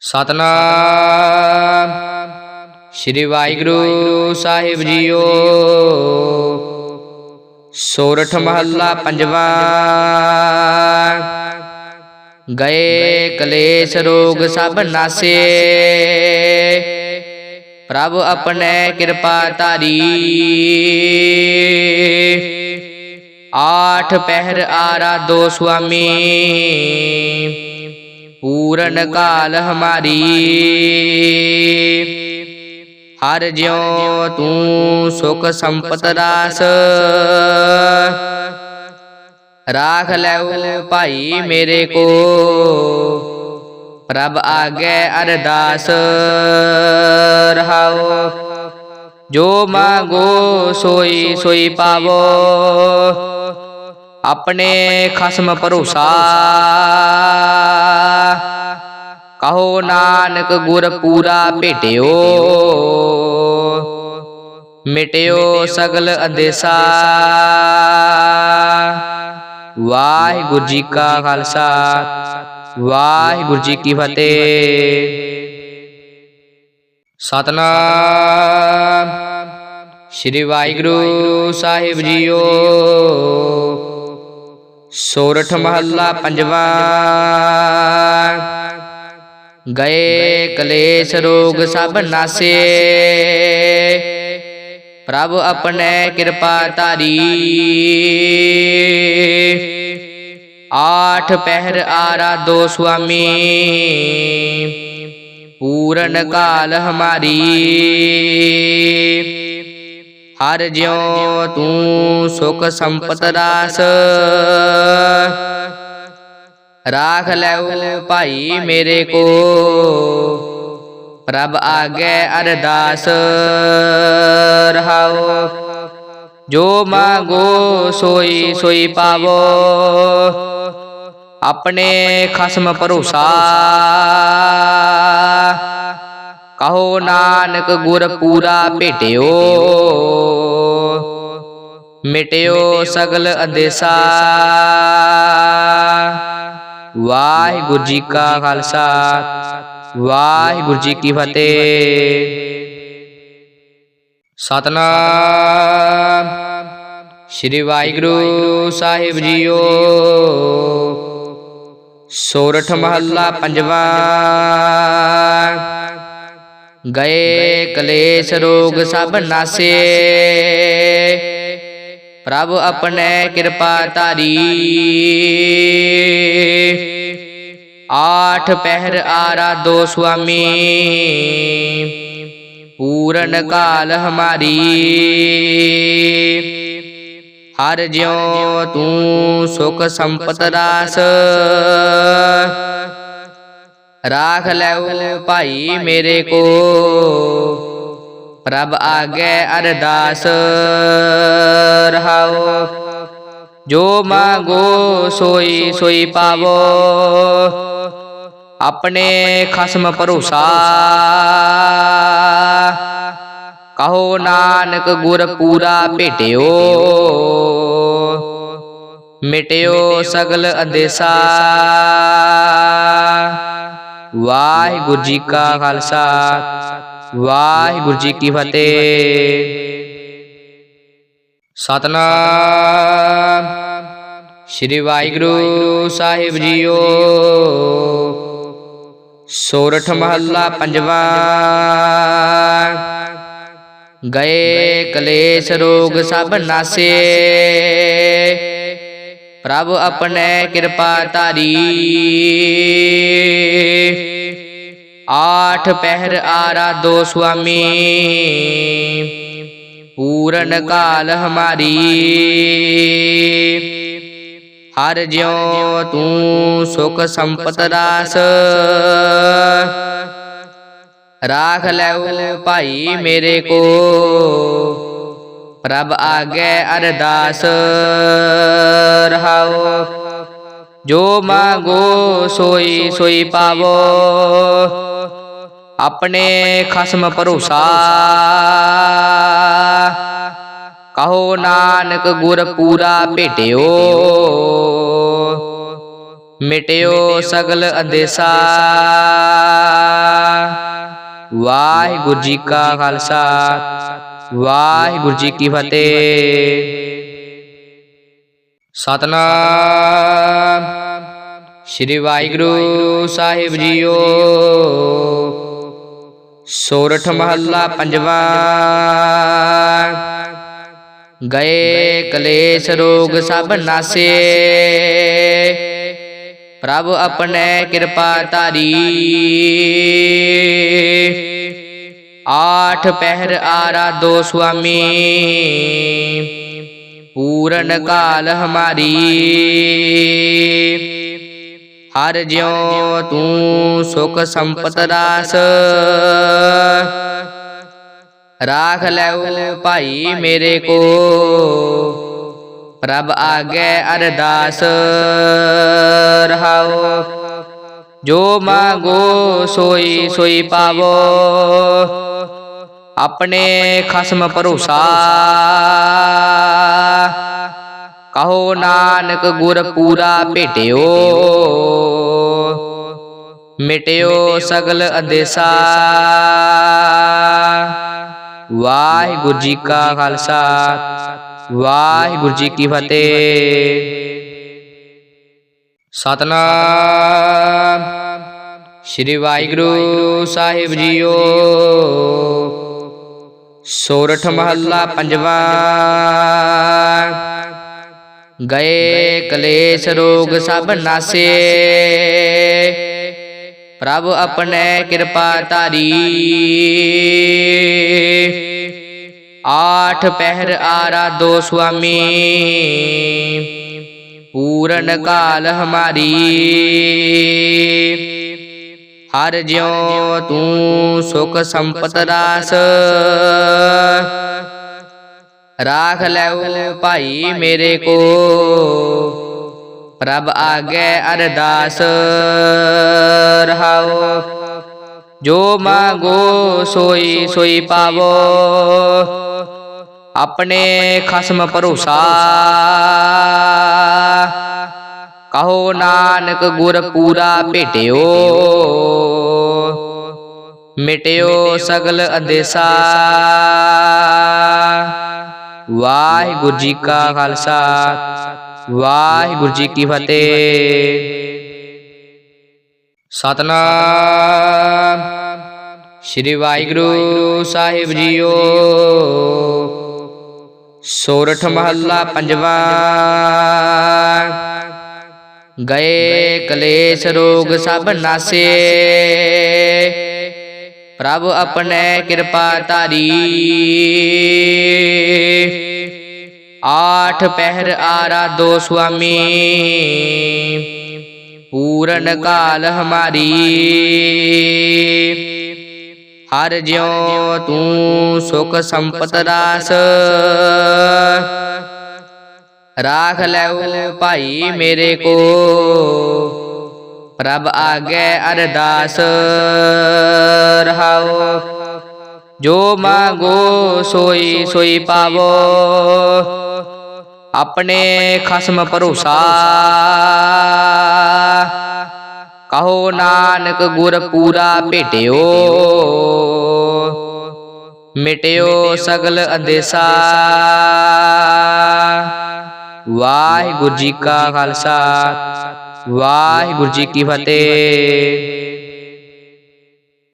ਸਤਨਾਮ। ਸ੍ਰੀ ਵਾਹਿਗੁਰੂ ਸਾਹਿਬ ਜੀਓ। ਸੋਰਠ ਮਹੱਲਾ ਪੰਜਵਾਂ। ਗਏ ਕਲੇਸ਼ ਰੋਗ ਸਭ ਨਾਸੇ। ਪ੍ਰਭ ਆਪਣੇ ਕਿਰਪਾ ਧਾਰੀ। ਆਠ ਪਹਿਰ ਆਰਾ ਦੋ ਸੁਆਮੀ। ਪੂਰਨ ਕਾਲ ਹਮਾਰੀ ਹਰ ਜਿਉ ਤੂੰ ਸੁਖ ਸੰਪਤ ਰਾਸ ਰਾਖ ਲੈਉ ਭਾਈ ਮੇਰੇ ਕੋ ਪ੍ਰਭ ਆਗੇ ਅਰਦਾਸ ਰਹਾਓ ਜੋ ਮੰਗੋ ਸੋਈ ਸੋਈ ਪਾਵੋ ਆਪਣੇ ਖਸਮ ਭਰੋਸਾ। ਕਹੋ ਨਾਨਕ ਗੁਰ ਪੂਰਾ ਭੇਟਿਓ। ਮਿਟਿਓ ਸਗਲ ਅੰਦੇਸਾ। ਵਾਹਿਗੁਰੂ ਜੀ ਕਾ ਖਾਲਸਾ। ਵਾਹਿਗੁਰੂ ਜੀ ਕੀ ਫਤਿਹ। ਸਤਨਾਮ। ਸ੍ਰੀ ਵਾਹਿਗੁਰੂ ਸਾਹਿਬ ਜੀਓ। ਸੋਰਠ ਮਹੱਲਾ ਪੰਜਵਾ। ਗਏ ਕਲੇਸ਼ ਰੋਗ ਸਭ ਨਾਸੇ। ਪ੍ਰਭ ਆਪਣੇ ਕਿਰਪਾ ਧਾਰੀ। ਆਠ ਪਹਿਰ ਆਰਾਧੋ ਸੁਆਮੀ। ਪੂਰਨ ਕਾਲ ਹਮਾਰੀ। ਹਰ ਜਿਉ ਤੂੰ ਸੁਖ ਸੰਪਤ ਰਾਸ। ਰਾਖ ਲੈਉ ਭਾਈ ਮੇਰੇ ਕੋ। ਪ੍ਰਭ ਆਗੇ ਅਰਦਾਸ। ਰਹਾਓ। ਜੋ ਮੰਗੋ ਸੋਈ ਸੋਈ ਪਾਵੋ। ਆਪਣੇ ਖਸਮ ਭਰੋਸਾ। ਕਹੋ ਨਾਨਕ ਗੁਰ ਪੂਰਾ ਭੇਟਿਓ। ਮਿਟਿਓ ਸਗਲ ਅਦੇਸ਼ਾ। ਵਾਹਿਗੁਰੂ ਜੀ ਕਾ ਖਾਲਸਾ, ਵਾਹਿਗੁਰੂ ਜੀ ਕੀ ਫਤਿਹ। ਸਤਨਾਮ। ਸ੍ਰੀ ਵਾਹਿਗੁਰੂ ਸਾਹਿਬ ਜੀਓ। ਸੋਰਠ ਮਹੱਲਾ ਪੰਜਵਾ। ਗਏ ਕਲੇਸ਼ ਰੋਗ ਸਭ ਨਾਸੇ। ਪ੍ਰਭ ਆਪਣੇ ਕਿਰਪਾ ਧਾਰੀ। ਆਠ ਪਹਿਰ ਆਰਾਧੋ ਸੁਆਮੀ। ਪੂਰਨ ਕਾਲ ਹਮਾਰੀ। ਹਰ ਜਿਉ ਤੂੰ ਸੁਖ ਸੰਪਤ ਰਾਸ। ਰਾਖ ਲੈਉ ਭਾਈ ਮੇਰੇ ਕੋ ਪ੍ਰਭ ਆਗੇ ਅਰਦਾਸ। ਰਹਾਓ। ਜੋ ਮੰਗੋ ਸੋਈ ਸੋਈ ਪਾਵੋ। ਆਪਣੇ ਖਸਮ ਭਰੋਸਾ। ਕਹੋ ਨਾਨਕ ਗੁਰ ਪੂਰਾ ਭੇਟਿਓ। ਮਿਟਿਓ ਸਗਲ ਅੰਦੇਸਾ। ਵਾਹਿਗੁਰੂ ਜੀ ਕਾ ਖਾਲਸਾ ਵਾਹਿਗੁਰੂ ਜੀ ਕੀ ਫਤਿਹ। ਸਤਨਾਮ। ਸ੍ਰੀ ਵਾਹਿਗੁਰੂ ਸਾਹਿਬ ਜੀਓ। ਸੋਰਠ ਮਹੱਲਾ ਪੰਜਵਾ। ਗਏ ਕਲੇਸ਼ ਰੋਗ ਸਭ ਨਾਸੇ। ਪ੍ਰਭ ਆਪਣੇ ਕਿਰਪਾ ਧਾਰੀ। ਆਠ ਪਹਿਰ ਆਰਾ ਦੋ ਸੁਆਮੀ ਪੂਰਨ ਕਾਲ ਹਮਾਰੀ ਹਰ ਜਿਉ ਤੂੰ ਸੁਖ ਸੰਪਤ ਰਾਸ ਰਾਖ ਲੈਉ ਭਾਈ ਮੇਰੇ ਕੋ ਪ੍ਰਭ ਆਗੇ ਅਰਦਾਸ ਰਹਾਓ ਜੋ ਮੰਗੋ ਸੋਈ ਸੋਈ ਪਾਵੋ। ਆਪਣੇ ਖਸਮ ਭਰੋਸਾ। ਕਹੋ ਨਾਨਕ ਗੁਰ ਪੂਰਾ ਭੇਟਿਓ। ਮਿਟਿਓ ਸਗਲ ਅਦੇਸਾ। ਵਾਹਿਗੁਰੂ ਜੀ ਕਾ ਖਾਲਸਾ। ਵਾਹਿਗੁਰੂ ਜੀ ਕੀ ਫਤਿਹ। ਸਤਨਾਮ। ਸ੍ਰੀ ਵਾਹਿਗੁਰੂ ਸਾਹਿਬ ਜੀਓ। ਸੋਰਠ ਮਹੱਲਾ ਪੰਜਵਾਂ। ਗਏ ਕਲੇਸ਼ ਰੋਗ ਸਭ ਨਾਸੇ। ਪ੍ਰਭ ਆਪਣੇ ਕਿਰਪਾ ਧਾਰੀ। ਆਠ ਪਹਿਰ ਆਰਾ ਦੋ ਸੁਆਮੀ। ਪੂਰਨ ਕਾਲ ਹਮਾਰੀ ਹਰ ਜਿਉ ਤੂੰ ਸੁਖ ਸੰਪਤ ਰਾਸ ਰਾਖ ਲੈਉ ਭਾਈ ਮੇਰੇ ਕੋ ਪ੍ਰਭ ਆਗੇ ਅਰਦਾਸ ਰਹਾਓ ਜੋ ਮੰਗੋ ਸੋਈ ਸੋਈ ਪਾਵੋ ਆਪਣੇ ਖਸਮ ਭਰੋਸਾ ਕਹੋ ਨਾਨਕ ਗੁਰ ਪੂਰਾ ਭੇਟਿਓ। ਮਿਟਿਓ ਸਗਲ ਅਦੇਸਾ। ਵਾਹਿਗੁਰੂ ਜੀ ਕਾ ਖਾਲਸਾ। ਵਾਹਿਗੁਰੂ ਜੀ ਕੀ ਫਤਿਹ। ਸਤਨਾਮ। ਸ੍ਰੀ ਵਾਹਿਗੁਰੂ ਸਾਹਿਬ ਜੀਓ। ਸੋਰਠ ਮਹੱਲਾ ਪੰਜਵਾ। ਗਏ ਕਲੇਸ਼ ਰੋਗ ਸਭ ਨਾਸੇ। ਪ੍ਰਭ ਆਪਣੇ ਕਿਰਪਾ ਧਾਰੀ। ਆਠ ਪਹਿਰ ਆਰਾਧੋ ਸੁਆਮੀ। ਪੂਰਨ ਕਾਲ ਹਮਾਰੀ। ਹਰ ਜਿਉ ਤੂੰ ਸੁਖ ਸੰਪਤ ਰਾਸ। ਰਾਖ ਲੈਉ ਭਾਈ ਮੇਰੇ ਕੋ। ਪ੍ਰਭ ਆਗੇ ਅਰਦਾਸ ਰਹਾਓ। ਜੋ ਮੰਗੋ ਸੋਈ ਸੋਈ ਪਾਵੋ। ਆਪਣੇ ਖਸਮ ਭਰੋਸਾ। ਕਹੋ ਨਾਨਕ ਗੁਰ ਪੂਰਾ ਭੇਟਿਓ। ਮਿਟਿਓ ਸਗਲ ਅਦੇਸਾ। ਵਾਹਿਗੁਰੂ ਜੀ ਕਾ ਖਾਲਸਾ, ਵਾਹਿਗੁਰੂ ਜੀ ਕੀ ਫਤਿਹ। ਸਤਨਾਮ। ਸ੍ਰੀ ਵਾਹਿਗੁਰੂ ਸਾਹਿਬ ਜੀਓ। ਸੋਰਠ ਮਹੱਲਾ ਪੰਜਵਾ। ਗਏ ਕਲੇਸ਼ ਰੋਗ ਸਭ ਨਾਸੇ। ਪ੍ਰਭ ਆਪਣੇ ਕਿਰਪਾ ਧਾਰੀ। ਆਠ ਪਹਿਰ ਆਰਾਧੋ ਸੁਆਮੀ। ਪੂਰਨ ਕਾਲ ਹਮਾਰੀ। ਹਰ ਜਿਉ ਤੂੰ ਸੁਖ ਸੰਪਤ ਰਾਸ ਰਾਖ ਲੈਉ ਭਾਈ ਮੇਰੇ ਕੋ। ਪ੍ਰਭ ਆਗੇ ਅਰਦਾਸ ਰਹਾਓ। ਜੋ ਮੰਗੋ ਸੋਈ ਸੋਈ ਪਾਵੋ। ਆਪਣੇ ਖਸਮ ਭਰੋਸਾ। ਕਹੋ ਨਾਨਕ ਗੁਰ ਪੂਰਾ ਭੇਟਿਓ। ਮਿਟਿਓ ਸਗਲ ਅਦੇਸਾ। ਵਾਹਿਗੁਰੂ ਜੀ ਕਾ ਖਾਲਸਾ। ਵਾਹਿਗੁਰੂ ਜੀ ਕੀ ਫਤਿਹ।